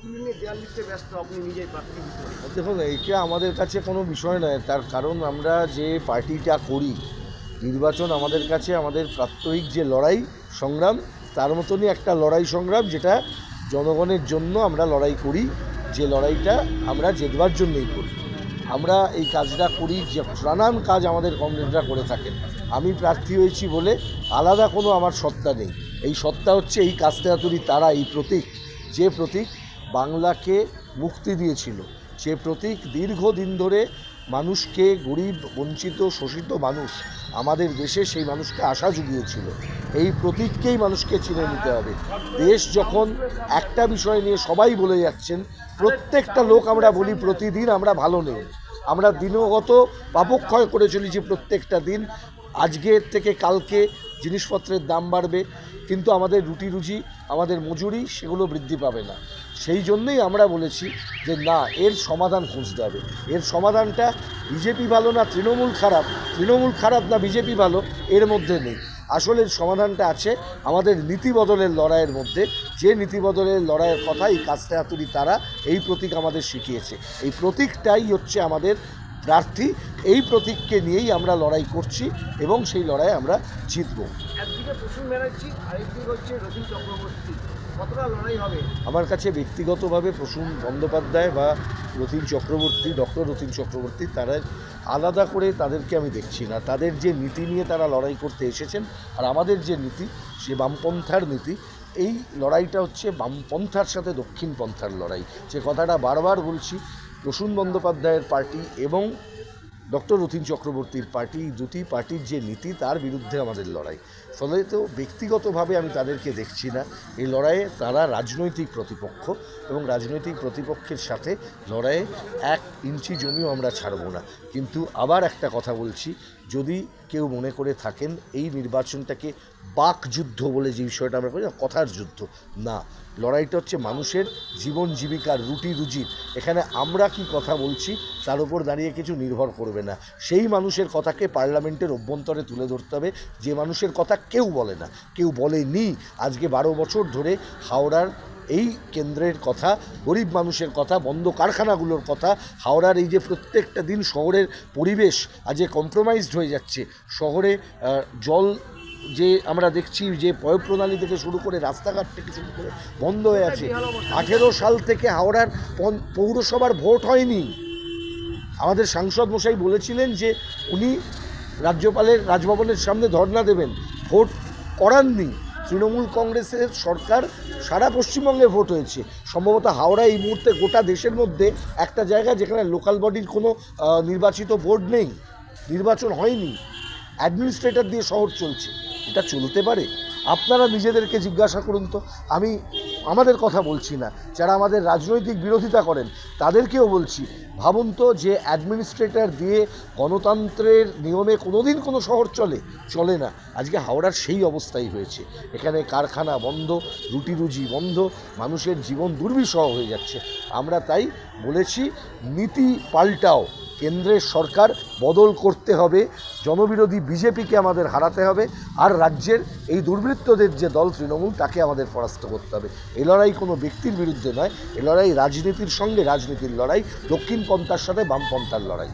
তুলে দেখুন, এইটা আমাদের কাছে কোনো বিষয় নয়, তার কারণ আমরা যে পার্টিটা করি, নির্বাচন আমাদের কাছে আমাদের প্রাত্যহিক যে লড়াই সংগ্রাম, তার মতনই একটা লড়াই সংগ্রাম, যেটা জনগণের জন্য আমরা লড়াই করি, যে লড়াইটা আমরা জেতবার জন্যই করি। আমরা এই কাজটা করি যে নানান কাজ আমাদের কমরেডরা করে থাকেন। আমি প্রার্থী হয়েছি বলে আলাদা কোনো আমার সত্তা নেই। এই সত্তা হচ্ছে এই কাস্তেহাতুরি তারা, এই প্রতীক যে প্রতীক বাংলাকে মুক্তি দিয়েছিল যে প্রতীক দীর্ঘদিন ধরে মানুষকে গরিব, বঞ্চিত, শোষিত মানুষ আমাদের দেশে সেই মানুষকে আশা জুগিয়েছিল। এই প্রতীককেই মানুষকে চিনে নিতে হবে। দেশ যখন একটা বিষয় নিয়ে সবাই বলে যাচ্ছেন, প্রত্যেকটা লোক আমরা বলি প্রতিদিন আমরা ভালো নেই। আমরা দিনগত পাপক্ষয় করে চলেছি প্রত্যেকটা দিন। আজকের থেকে কালকে জিনিসপত্রের দাম বাড়বে, কিন্তু আমাদের রুটি রুজি, আমাদের মজুরি সেগুলো বৃদ্ধি পাবে না। সেই জন্যই আমরা বলেছি যে না, এর সমাধান খুঁজতে হবে। এর সমাধানটা বিজেপি ভালো না, তৃণমূল খারাপ। তৃণমূল খারাপ না, বিজেপি ভালো, এর মধ্যে নেই। আসলে সমাধানটা আছে আমাদের নীতি বদলের লড়াইয়ের মধ্যে। যে নীতি বদলের লড়াইয়ের কথা এই কাজটা হাতুড়ি তারা এই প্রতীক আমাদের শিখিয়েছে। এই প্রতীকটাই হচ্ছে আমাদের প্রার্থী। এই প্রতীককে নিয়েই আমরা লড়াই করছি এবং সেই লড়াই আমরা জিতবো। আমার কাছে ব্যক্তিগতভাবে প্রসূন বন্দ্যোপাধ্যায় বা রতিন চক্রবর্তী ডক্টর রতিন চক্রবর্তী তারা আলাদা করে তাদেরকে আমি দেখছি না। তাদের যে নীতি নিয়ে তারা লড়াই করতে এসেছেন আর আমাদের যে নীতি সে বামপন্থার নীতি এই লড়াইটা হচ্ছে বামপন্থার সাথে দক্ষিণ পন্থার লড়াই। যে কথাটা বারবার বলছি প্রসূন বন্দ্যোপাধ্যায়ের পার্টি এবং ডক্টর রতিন চক্রবর্তীর পার্টি দুটি পার্টির যে নীতি, তার বিরুদ্ধে আমাদের লড়াই। ফলে তো ব্যক্তিগতভাবে আমি তাদেরকে দেখছি না। এই লড়াইয়ে তারা রাজনৈতিক প্রতিপক্ষ এবং রাজনৈতিক প্রতিপক্ষের সাথে লড়াইয়ে এক ইঞ্চি জমিও আমরা ছাড়ব না। কিন্তু আবার একটা কথা বলছি, যদি কেউ মনে করে থাকেন এই নির্বাচনটাকে বাক যুদ্ধ বলে যে বিষয়টা আমরা করি না, কথার যুদ্ধ। না লড়াইটা হচ্ছে মানুষের জীবন জীবিকার রুটি রুজির। এখানে আমরা কি কথা বলছি তার উপর দাঁড়িয়ে কিছু নির্ভর করবে না। সেই মানুষের কথাকে পার্লামেন্টের অভ্যন্তরে তুলে ধরতে হবে যে মানুষের কথা কেউ বলে না। কেউ বলেনি আজকে বারো বছর ধরে হাওড়ার এই কেন্দ্রের কথা গরিব মানুষের কথা বন্ধ কারখানাগুলোর কথা হাওড়ার এই যে প্রত্যেকটা দিন শহরের পরিবেশ আজ কম্প্রোমাইজড হয়ে যাচ্ছে। শহরে জল যে আমরা দেখছি যে পয় প্রণালী থেকে শুরু করে রাস্তাঘাট থেকে শুরু করে বন্ধ হয়ে আছে। আঠেরো সাল থেকে হাওড়ার পৌরসভার ভোট হয়নি। আমাদের সাংসদ মশাই বলেছিলেন যে উনি রাজ্যপালের রাজভবনের সামনে ধর্ণা দেবেন। ভোট করাননি। তৃণমূল কংগ্রেসের সরকার সারা পশ্চিমবঙ্গে ভোট হয়েছে। সম্ভবত হাওড়া এই মুহূর্তে গোটা দেশের মধ্যে একটা জায়গা যেখানে লোকাল বডির কোনো নির্বাচিত বোর্ড নেই। নির্বাচন হয়নি। অ্যাডমিনিস্ট্রেটর দিয়ে শহর চলছে। এটা চলতে পারে? আপনারা নিজেদেরকে জিজ্ঞাসা করুন তো। আমি আমাদের কথা বলছি না। যারা আমাদের রাজনৈতিক বিরোধিতা করেন, তাদেরকেও বলছি, ভাবুন তো যে অ্যাডমিনিস্ট্রেটর দিয়ে গণতন্ত্রের নিয়মে কোনোদিন কোনো শহর চলে চলে না। আজকে হাওড়ার সেই অবস্থাই হয়েছে। এখানে কারখানা বন্ধ, রুটি রুজি বন্ধ, মানুষের জীবন দুর্বিষহ হয়ে যাচ্ছে। আমরা তাই বলেছি, নীতি পাল্টাও। কেন্দ্রের সরকার বদল করতে হবে, জনবিরোধী বিজেপিকে আমাদের হারাতে হবে, আর রাজ্যের এই দুর্বৃত্তদের যে দল তৃণমূল, তাকে আমাদের পরাস্ত করতে হবে। এ লড়াই কোনো ব্যক্তির বিরুদ্ধে নয়, এ লড়াই রাজনীতির সঙ্গে রাজনীতির লড়াই, দক্ষিণ পন্থার সাথে বামপন্থার লড়াই।